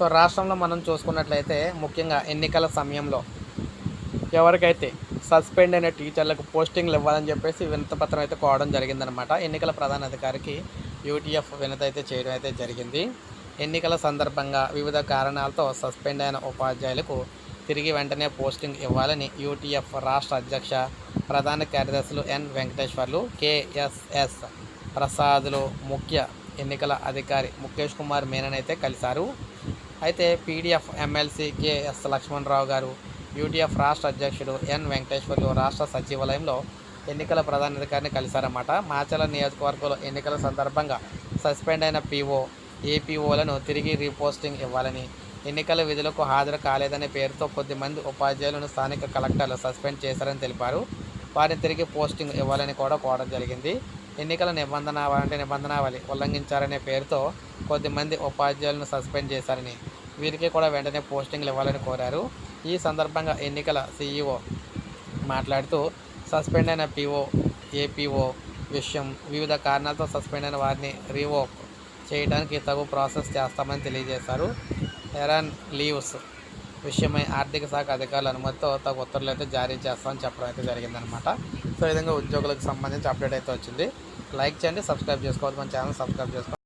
So రాష్ట్రంలో మనం చూసుకున్నట్లయితే ముఖ్యంగా ఎన్నికల సమయంలో ఎవరికైతే సస్పెండ్ అయిన టీచర్లకు పోస్టింగ్లు ఇవ్వాలని చెప్పేసి వినతపత్రం అయితే కోవడం జరిగిందనమాట ఎన్నికల ప్రధాన అధికారికి యూటీఎఫ్ వినత అయితే చేయడం అయితే జరిగింది. ఎన్నికల సందర్భంగా వివిధ కారణాలతో సస్పెండ్ అయిన ఉపాధ్యాయులకు తిరిగి వెంటనే పోస్టింగ్ ఇవ్వాలని యూటీఎఫ్ రాష్ట్ర అధ్యక్ష ప్రధాన కార్యదర్శులు ఎన్ వెంకటేశ్వర్లు కేఎస్ఎస్ ప్రసాదులు ముఖ్య ఎన్నికల అధికారి ముఖేష్ కుమార్ మీనన్ అయితే కలిశారు. అయితే పీడీఎఫ్ ఎమ్మెల్సీ కెఎస్ లక్ష్మణరావు గారు యూటీఎఫ్ రాష్ట్ర అధ్యక్షుడు ఎన్ వెంకటేశ్వర్లు రాష్ట్ర సచివాలయంలో ఎన్నికల ప్రధానాధికారిని కలిశారన్నమాట. మాచల నియోజకవర్గంలో ఎన్నికల సందర్భంగా సస్పెండ్ అయిన పీఓ ఏపీఓలను తిరిగి రీపోస్టింగ్ ఇవ్వాలని ఎన్నికల విధులకు హాజరు కాలేదనే పేరుతో కొద్దిమంది ఉపాధ్యాయులను స్థానిక కలెక్టర్లు సస్పెండ్ చేశారని తెలిపారు. వారిని తిరిగి పోస్టింగ్ ఇవ్వాలని కూడా కోరడం జరిగింది. ఎన్నికల నిబంధన అంటే నిబంధనావళి ఉల్లంఘించారనే పేరుతో కొద్దిమంది ఉపాధ్యాయులను సస్పెండ్ చేశారని వీరికి కూడా వెంటనే పోస్టింగ్లు ఇవ్వాలని కోరారు. ఈ సందర్భంగా ఎన్నికల సీఈఓ మాట్లాడుతూ సస్పెండ్ అయిన పీఓ ఏపీఓ విషయం వివిధ కారణాలతో సస్పెండ్ అయిన వారిని రీవోక్ చేయడానికి తగు ప్రాసెస్ చేస్తామని తెలియజేశారు. ఎరాన్ లీవ్స్ విషయమై ఆర్థిక శాఖ అధికారుల అనుమతితో తగు ఉత్తర్వులు అయితే జారీ చేస్తామని చెప్పడం అయితే జరిగిందనమాట సో ఈ విధంగా ఉద్యోగులకు సంబంధించి అప్డేట్ అయితే వచ్చింది. లైక్ చేయండి సబ్స్క్రైబ్ చేసుకోవద్దు మన ఛానల్ సబ్స్క్రైబ్ చేసుకోండి